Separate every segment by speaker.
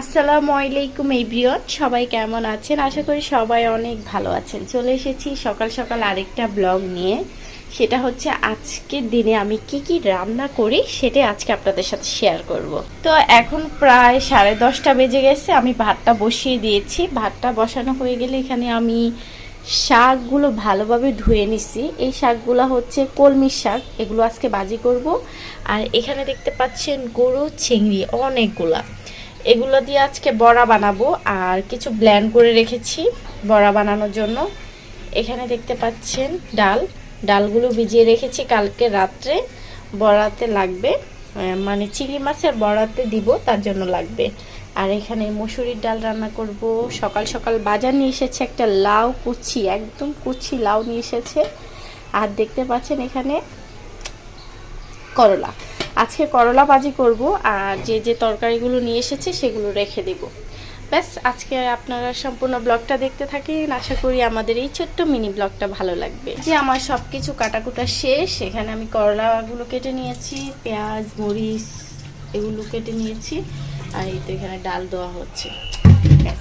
Speaker 1: আসসালামু আলাইকুম এভরিওয়ান, সবাই কেমন আছেন? আশা করি সবাই অনেক ভালো আছেন। চলে এসেছি সকাল সকাল আরেকটা ব্লগ নিয়ে। সেটা হচ্ছে আজকের দিনে আমি কি কি রান্না করি সেটাই আজকে আপনাদের সাথে শেয়ার করব। তো এখন প্রায় সাড়ে দশটা বেজে গেছে, আমি ভাতটা বসিয়ে দিয়েছি। ভাতটা বসানো হয়ে গেলে এখানে আমি শাকগুলো ভালোভাবে ধুয়ে নিছি। এই শাকগুলো হচ্ছে কলমির শাক, এগুলো আজকে বাজি করব। আর এখানে দেখতে পাচ্ছেন গরু চিংড়ি, অনেকগুলা। এগুলো দিয়ে আজকে বড়া বানাবো, আর কিছু ব্ল্যান্ড করে রেখেছি বড়া বানানোর জন্য। এখানে দেখতে পাচ্ছেন ডাল। ডালগুলো ভিজিয়ে রেখেছি কালকে রাত্রে। বড়াতে লাগবে মানে চিংড়ি মাছের বড়াতে দিব, তার জন্য লাগবে। আর এখানে মসুরির ডাল রান্না করব। সকাল সকাল বাজার নিয়ে এসেছে একটা লাউ কুচি, একদম কুচি লাউ নিয়ে এসেছে। আর দেখতে পাচ্ছেন এখানে করলা। আজকে করলা ভাজি করব আর যে যে তরকারিগুলো নিয়ে এসেছে সেগুলো রেখে দেব। ব্যাস, আজকে আপনারা সম্পূর্ণ ব্লগটা দেখতে থাকেন। আশা করি আমাদের এই ছোট্ট মিনি ব্লগটা ভালো লাগবে। যে আমার সব কিছু কাটাকুটা শেষ, এখানে আমি করলাগুলো কেটে নিয়েছি, পেঁয়াজ, মরিচ এগুলো কেটে নিয়েছি, আর এই তো এখানে ডাল দেওয়া হচ্ছে।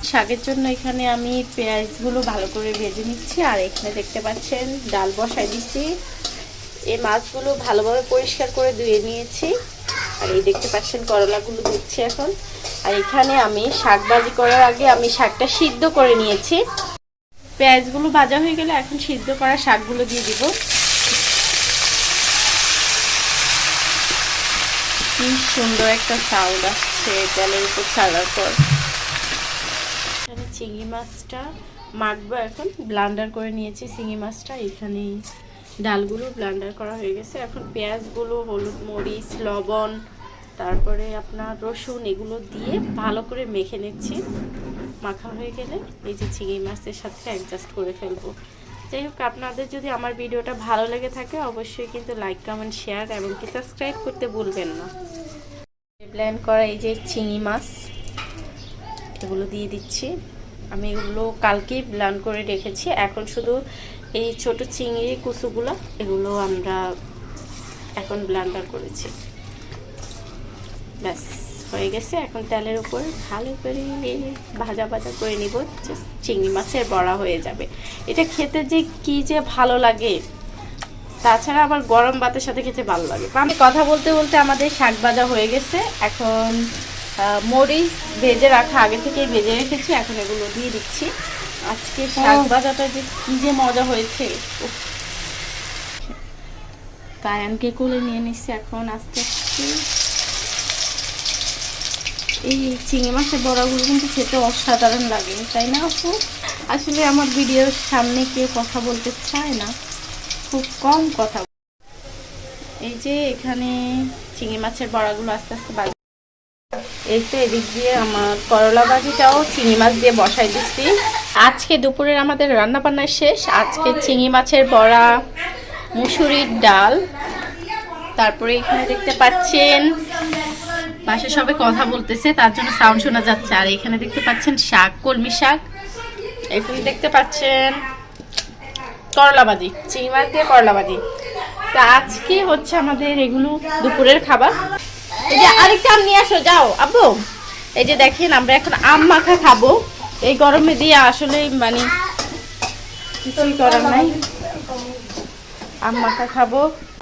Speaker 1: শাকের জন্য এখানে আমি পেঁয়াজগুলো ভালো করে ভেজে নিচ্ছি, আর এখানে দেখতে পাচ্ছেন ডাল বসাই দিচ্ছি। এই মাছগুলো ভালোভাবে পরিষ্কার করে ধুয়ে নিয়েছি। আর এই দেখতে পাচ্ছেন করলাগুলো দিচ্ছি এখন। আর এখানে আমি শাক ভাজি করার আগে আমি শাকটা সিদ্ধ করে নিয়েছি। পেঁয়াজগুলো ভাজা হয়ে গেলে এখন সিদ্ধ করা শাকগুলো দিয়ে দিব। কি সুন্দর একটা সাউন্ড আসছে তেলের উপর ছাড়ার পর। চিংড়ি মাছটা মাখবো এখন। ব্লান্ডার করে নিয়েছি চিংড়ি মাছটা। এখানে ডালগুলো ব্লান্ডার করা হয়ে গেছে। এখন পেঁয়াজগুলো, হলুদ মরিচ, লবণ, তারপরে আপনার রসুন, এগুলো দিয়ে ভালো করে মেখে নিচ্ছি। মাখা হয়ে গেলে এই যে চিংড়ি মাছের সাথে অ্যাডজাস্ট করে ফেলব। যাই হোক, আপনাদের যদি আমার ভিডিওটা ভালো লেগে থাকে, অবশ্যই কিন্তু লাইক কমেন্ট শেয়ার এবং কি সাবস্ক্রাইব করতে ভুলবেন না। ব্ল্যান্ড করা এই যে চিংড়ি মাছ, এগুলো দিয়ে দিচ্ছি। আমি এগুলো কালকেই ব্লান করে রেখেছি। এখন শুধু এই ছোট চিংড়ি কুচুগুলো, এগুলো আমরা এখন ব্লান্ডার করেছি। ব্যাস, হয়ে গেছে। এখন তেলের উপর ভালো করে ভাজা ভাজা করে নিব। চিংড়ি মাছের বড়া হয়ে যাবে। এটা খেতে যে কি যে ভালো লাগে, তাছাড়া আবার গরম ভাতের সাথে খেতে ভালো লাগে। আমি কথা বলতে বলতে আমাদের শাক ভাজা হয়ে গেছে। এখন মরিচ ভেজে রাখা, আগে থেকেই ভেজে রেখেছি। এখন এগুলো দিয়ে দিচ্ছি। আজকে শাক ভাজাটা যে কি যে মজা হয়েছে। কায়ানকে কোলে নিয়ে নিচ্ছি এখন আস্তে আস্তে। এই চিংড়ি মাছের বড়াগুলো কিন্তু খেতে অসাধারণ লাগে, তাই না আপু? আসলে আমার ভিডিওর সামনে কেউ কথা বলতে চায় না। খুব কম কথা। এই যে এখানে চিংড়ি মাছের বড়াগুলো আস্তে আস্তে বাজ। এই তো এদিক দিয়ে আমার করলা ভাজিটাও চিংড়ি মাছ দিয়ে বসাই দিচ্ছি। আজকে দুপুরের আমাদের রান্না বান্না শেষ। আজকে চিংড়ি মাছের বড়া, মুসুরির ডাল। তারপরে এখানে দেখতে পাচ্ছেন পাশে সবে কথা বলতেছে, তার জন্য সাউন্ড শোনা যাচ্ছে। আর এখানে দেখতে পাচ্ছেন শাক, কলমি শাক। এখানে দেখতে পাচ্ছেন করলা ভাজি, চিংড়ি মাছ দিয়ে করলা ভাজি। তা আজকে হচ্ছে আমাদের এগুলো দুপুরের খাবার। এই যে আরেকটা আম নিয়ে আসো, যাও, আব্বু। এই যে দেখেন, আমরা এখন আম মাখা খাব। এই গরমে দিয়ে আসলে মানে কিছুই করার নাই। আম মাখা খাব।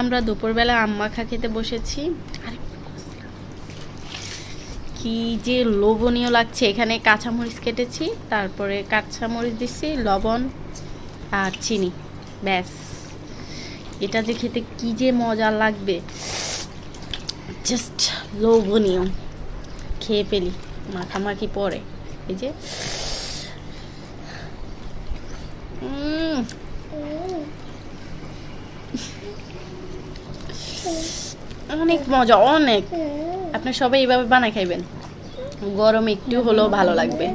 Speaker 1: আমরা দুপুরবেলা আম মাখা খেতে বসেছি। কি যে লোভনীয় লাগছে। এখানে কাঁচামরিচ কেটেছি, তারপরে কাঁচামরিচ দিচ্ছি লবণ আর চিনি। ব্যাস। এটা যে খেতে কি যে মজা লাগবে। জাস্ট লোভনীয়। খেয়ে পেলি মাখামাখি পরে। এই যে অনেক মজা অনেক। আপনি সবাই এইভাবে বানায় খাইবেন। গরম একটু হলেও ভালো লাগবে।